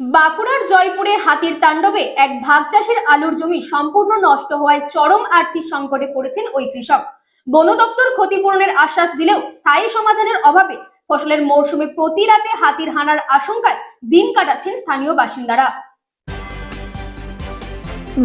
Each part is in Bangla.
বাঁকুড়ার জয়পুরে হাতির তাণ্ডবে এক ভাগ চাষের আলুর জমি সম্পূর্ণ নষ্ট হওয়ায় চরম আর্থিক সংকটে পড়েছেন ওই কৃষক। বন দপ্তর ক্ষতিপূরণের আশ্বাস দিলেও স্থায়ী সমাধানের অভাবে ফসলের মৌসুমে প্রতি রাতে হাতির হানার আশঙ্কায় দিন কাটাচ্ছেন স্থানীয় বাসিন্দারা।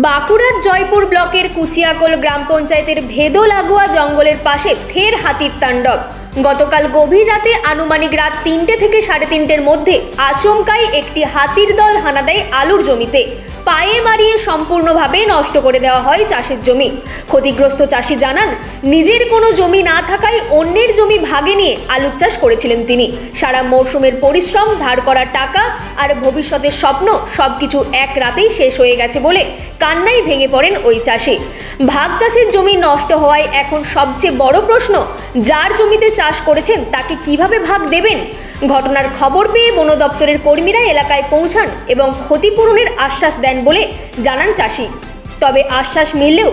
বাঁকুড়ার জয়পুর ব্লকের কুচিয়াকোল গ্রাম পঞ্চায়েতের ভেদো লাগোয়া জঙ্গলের পাশে ফের হাতির তাণ্ডব। গতকাল গভীর রাতে আনুমানিক রাত তিনটে থেকে সাড়ে তিনটের মধ্যে আচমকাই একটি হাতির দল হানা দেয় আলুর জমিতে। পায়ে মারিয়ে সম্পূর্ণভাবে নষ্ট করে দেওয়া হয় চাষের জমি। ক্ষতিগ্রস্ত চাষি জানান, নিজের কোনো জমি না থাকায় অন্যের জমি ভাগে নিয়ে আলুর চাষ করেছিলেন তিনি। সারা মৌসুমের পরিশ্রম, ধার করা টাকা আর ভবিষ্যতের স্বপ্ন সবকিছু এক রাতেই শেষ হয়ে গেছে বলে কান্নাই ভেঙে পড়েন ওই চাষি। ভাগ চাষের জমি নষ্ট হওয়ায় এখন সবচেয়ে বড় প্রশ্ন, যার জমিতে চাষ করেছেন তাকে কীভাবে ভাগ দেবেন? ঘটনার খবর পেয়ে বন দপ্তরের কর্মীরা এলাকায় পৌঁছান এবং ক্ষতিপূরণের আশ্বাস দেন বলে জানান চাষি। তবে আশ্বাস মিললেও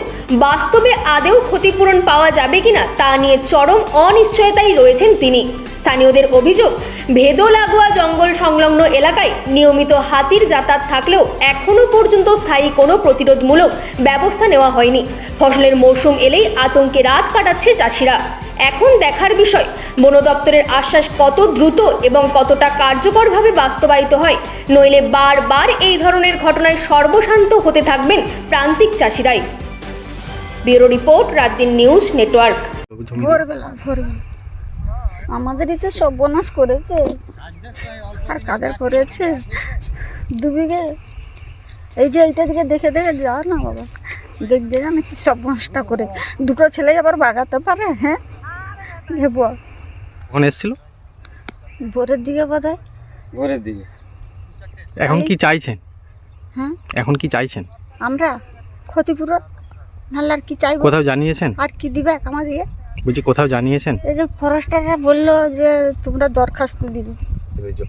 বাস্তবে আদেও ক্ষতিপূরণ পাওয়া যাবে কিনা তা নিয়ে চরম অনিশ্চয়তায় রয়েছেন তিনি। স্থানীয়দের অভিযোগ ভেদো লাগোয়া জঙ্গল সংলগ্ন এলাকায় নিয়মিত হাতির যাতায়াত থাকলেও এখনও পর্যন্ত স্থায়ী কোনো প্রতিরোধমূলক ব্যবস্থা নেওয়া হয়নি। ফসলের মৌসুম এলেই আতঙ্কে রাত কাটাচ্ছে চাষিরা। এখন দেখার বিষয় বন দপ্তরের আশ্বাস কত দ্রুত এবং কতটা কার্যকরভাবে বাস্তবায়িত হয়, নইলে বারবার এই ধরনের ঘটনায় সর্বশান্ত হতে থাকবেন প্রান্তিক চাষিরাই। Bureau report, Ratdin news network. ভোরবেলা ভোরবেলা। আমাদেরই তো সর্বনাশ করেছে, আর কাদের করেছে? দু বিঘে। এই যে এইটা দিকে দেখে দেখে যা না বাবা, দেখবে জানে কি সর্বনাশটা করে দুটো ছেলে আবার বাগাতে পারে হ্যাঁ? বল কখন এসেছিল? ভোরের দিকে বোধ ভোরের দিকে। এখন কি চাইছেন? হ্যাঁ? এখন কি চাইছেন? আমরা? ক্ষতিপূরণ? নাহলে আর কি চাইব? কোথাও জানিয়েছেন? আর কি দিবে আমাদেরকে বলছি কোথাও জানিয়েছেন? এই যে ফরেস্টাররা বলল যে তোমরা দরখাস্ত দিবে।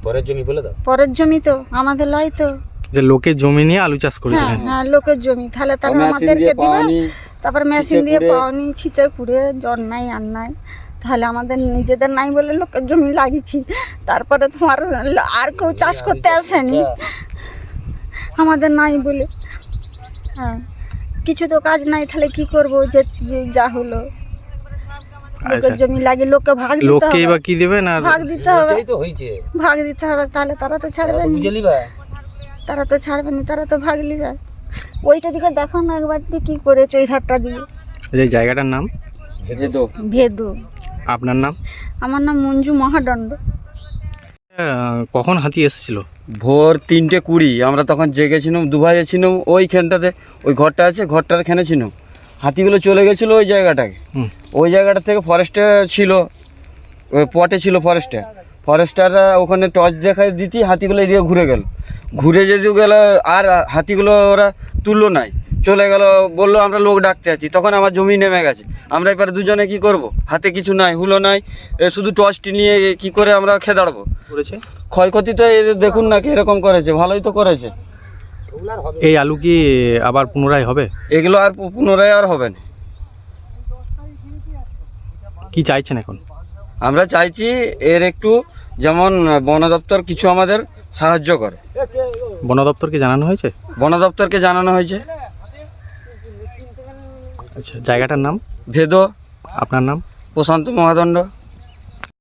পরের জমি বলে দাও। পরের জমি তো আমাদের লয় তো। যে লোকের জমি নিয়ে আলু চাষ হ্যাঁ করেছিলেন। হ্যাঁ লোকের জমি। তাহলে তারা আমাদেরকে দিবে। তারপর মেশিন দিয়ে। পাওনি ছিঁচে কুড়ে জ্বর নাই আর নাই তাহলে আমাদের নিজেদের নাই বলে লোকের জমি লাগিয়েছি। তারপরে তোমার আর কেউ চাষ করতে আসেনি। আমাদের নাই বলে। হ্যাঁ কিছু তো কাজ নাই তাহলে কি করব? যে যে হলো। লোকের আচ্ছা। জমি লাগিয়ে লোককে ভাগ দিতে হবে। এবার কি দেবেন আর ভাগ দিতে হবে। ভাগ দিতে হবে তাহলে তারা তো ছাড়বে না তারা তো ছাড়বে না তারা তো ভাগ লিবে ওইটা দিকে দেখো না একবার দিয়ে কি করেছে ওই ধারটা দিয়ে। যে জায়গাটার নাম? ভেদু। আপনার নাম? আমার নাম মঞ্জু মহাদণ্ড। কখন হাতি এসেছিল? ভোর তিনটে কুড়ি আমরা তখন জেগেছিলাম দুভাইয়ে ছিলাম ওইখানটাতে ওই ঘরটা আছে ঘরটার এখানে ছিলাম। হাতিগুলো চলে গেছিল ওই জায়গাটাকে হুম। ওই জায়গাটা থেকে ফরেস্টে ছিল ওই পটে ছিল ফরেস্টে ফরেস্টাররা ওখানে টর্চ দেখায় দিতি হাতিগুলো এদিকে ঘুরে গেল। ঘুরে যদি গেল আর হাতিগুলো ওরা তুললো নাই। চলে গেল বলল আমরা লোক ডাকতে আছি। তখন আমার জমি নেমে গেছে। আমরা এবারে দুজনে কি করব? হাতে কিছু নাই হুলো নাই। শুধু টর্চটি নিয়ে কি করে আমরা খেদাড়বো? করেছে? ক্ষয়ক্ষতি তো এই দেখুন না এরকম করেছে ভালোই তো করেছে। এই আলু কি আবার পুনরায় হবে? এগুলো আর পুনরায় আর হবে না। কি চাইছেন এখন? আমরা চাইছি এর একটু যেমন বন দপ্তর কিছু আমাদের সাহায্য করে। বন দপ্তরকে জানানো হয়েছে? বন দপ্তরকে জানানো হয়েছে। আচ্ছা জায়গাটার নাম? ভেদ। আপনার নাম? প্রশান্ত মহাদণ্ড।